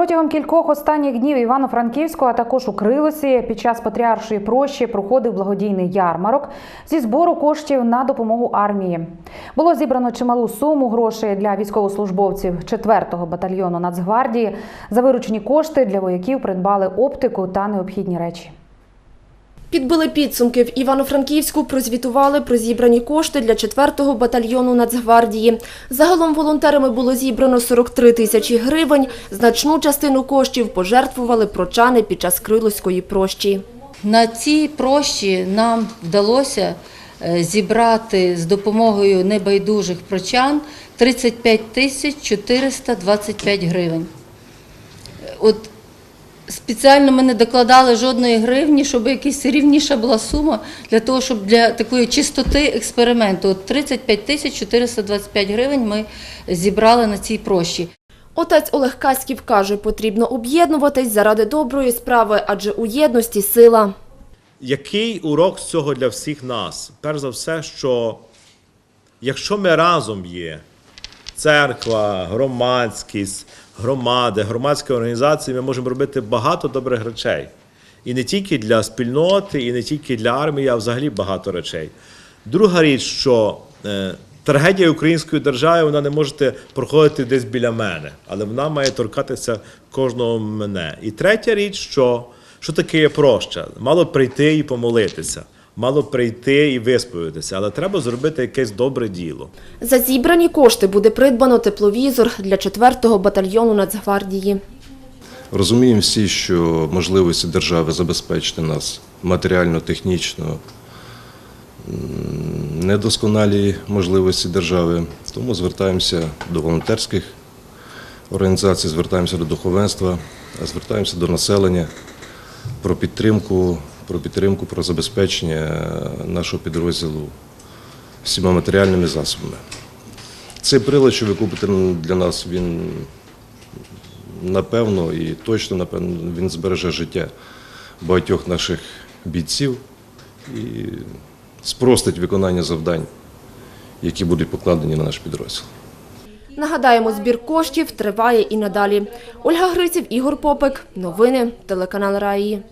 Протягом кількох останніх днів Івано-Франківську, а також у Крилосі, під час Патріаршої прощі проходив благодійний ярмарок зі збору коштів на допомогу армії. Було зібрано чималу суму грошей для військовослужбовців 4-го батальйону Нацгвардії. За виручені кошти для вояків придбали оптику та необхідні речі. Підбили підсумки в Івано-Франківську, прозвітували про зібрані кошти для 4-го батальйону Нацгвардії. Загалом волонтерами було зібрано 43 тисячі гривень. Значну частину коштів пожертвували прочани під час Крилоської прощі. На цій прощі нам вдалося е, зібрати з допомогою небайдужих прочан 35 тисяч 425 гривень. Спеціально ми не докладали жодної гривні, щоб якась рівніша була сума для того, щоб для такої чистоти експерименту. От 35 тисяч 425 гривень ми зібрали на цій прощі. Отець Олег Каськів каже, потрібно об'єднуватись заради доброї справи, адже у єдності сила. Який урок з цього для всіх нас? Перш за все, що якщо ми разом є, церква, громадськість, громади, громадські організації, ми можемо робити багато добрих речей. І не тільки для спільноти, і не тільки для армії, а взагалі багато речей. Друга річ, що е, трагедія української держави вона не може проходити десь біля мене, але вона має торкатися кожного мене. І третя річ, що, що таке є проща? Мало прийти і помолитися, мало прийти і висповідатися, але треба зробити якесь добре діло. За зібрані кошти буде придбано тепловізор для 4-го батальйону Нацгвардії. Розуміємо всі, що можливості держави забезпечити нас матеріально-технічно недосконалі можливості держави. Тому звертаємося до волонтерських організацій, звертаємося до духовенства, звертаємося до населення про підтримку, про підтримку, про забезпечення нашого підрозділу всіма матеріальними засобами. Цей прилад, що ви купите для нас, він напевно і точно напевно він збереже життя багатьох наших бійців і спростить виконання завдань, які будуть покладені на наш підрозділ. Нагадаємо, збір коштів триває і надалі. Ольга Гриців, Ігор Попик. Новини телеканал Раї.